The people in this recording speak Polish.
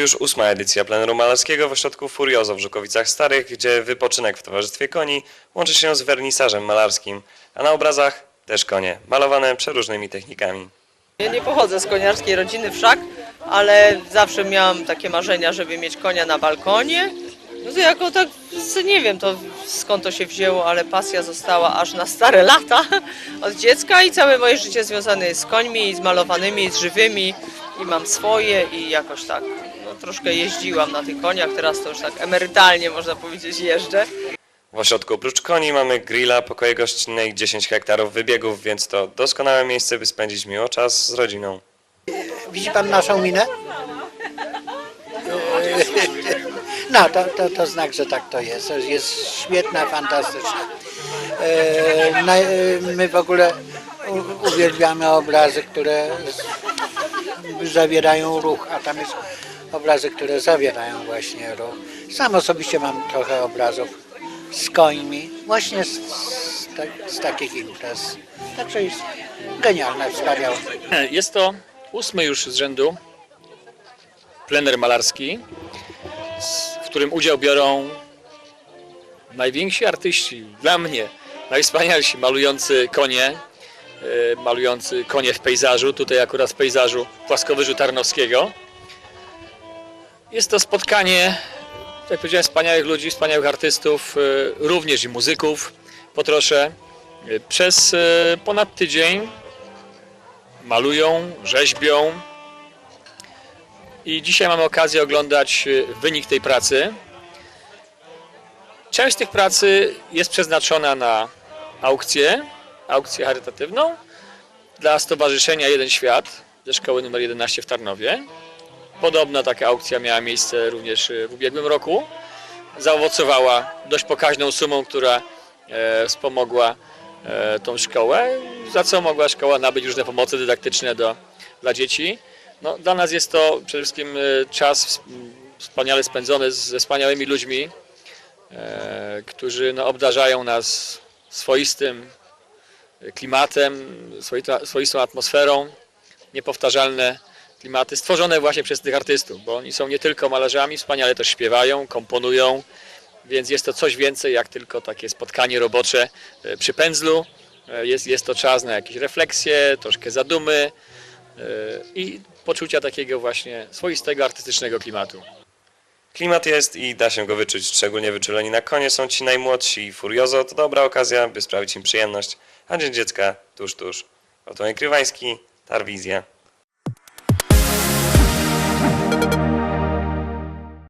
już ósma edycja pleneru malarskiego w ośrodku Furiozo w Żukowicach Starych, gdzie wypoczynek w towarzystwie koni łączy się z wernisażem malarskim, a na obrazach też konie, malowane przeróżnymi technikami. Ja nie pochodzę z koniarskiej rodziny wszak, ale zawsze miałam takie marzenia, żeby mieć konia na balkonie. No to jako tak, nie wiem to skąd to się wzięło, ale pasja została aż na stare lata od dziecka i całe moje życie związane jest z końmi, z malowanymi, z żywymi i mam swoje i jakoś tak troszkę jeździłam na tych koniach, teraz to już tak emerytalnie można powiedzieć jeżdżę. W ośrodku oprócz koni mamy grilla, pokoje gościnne i 10 hektarów wybiegów, więc to doskonałe miejsce, by spędzić miło czas z rodziną. Widzi pan naszą minę? No, to, to, to znak, że tak to jest. Jest świetna, fantastyczna. E, e, My w ogóle uwielbiamy obrazy, które zawierają ruch, a tam jest obrazy, które zawierają właśnie ruch. Sam osobiście mam trochę obrazów z końmi, właśnie z, z, z takich imprez. Także jest genialne, wspaniałe. Jest to ósmy już z rzędu plener malarski, w którym udział biorą najwięksi artyści, dla mnie najwspanialsi, malujący konie, malujący konie w pejzażu, tutaj akurat w pejzażu Płaskowyżu Tarnowskiego. Jest to spotkanie, tak jak powiedziałem, wspaniałych ludzi, wspaniałych artystów, e, również i muzyków po trosze. E, Przez e, ponad tydzień malują, rzeźbią. I dzisiaj mamy okazję oglądać wynik tej pracy. Część tych pracy jest przeznaczona na aukcję, aukcję charytatywną dla Stowarzyszenia Jeden Świat ze szkoły nr 11 w Tarnowie. Podobna taka aukcja miała miejsce również y, w ubiegłym roku. Zaowocowała dość pokaźną sumą, która e, wspomogła e, tą szkołę, za co mogła szkoła nabyć różne pomoce dydaktyczne do, dla dzieci. No, dla nas jest to przede wszystkim e, czas wspaniale spędzony ze wspaniałymi ludźmi, e, którzy no, obdarzają nas swoistym klimatem, swoistą atmosferą, niepowtarzalne klimaty stworzone właśnie przez tych artystów, bo oni są nie tylko malarzami, wspaniale też śpiewają, komponują, więc jest to coś więcej jak tylko takie spotkanie robocze e, przy pędzlu. E, Jest, jest to czas na jakieś refleksje, troszkę zadumy e, i poczucia takiego właśnie swoistego artystycznego klimatu. Klimat jest i da się go wyczuć, szczególnie wyczuleni na konie są ci najmłodsi i Furiozo to dobra okazja, by sprawić im przyjemność, a Dzień Dziecka tuż, tuż. Oto Krywański, Tarwizja.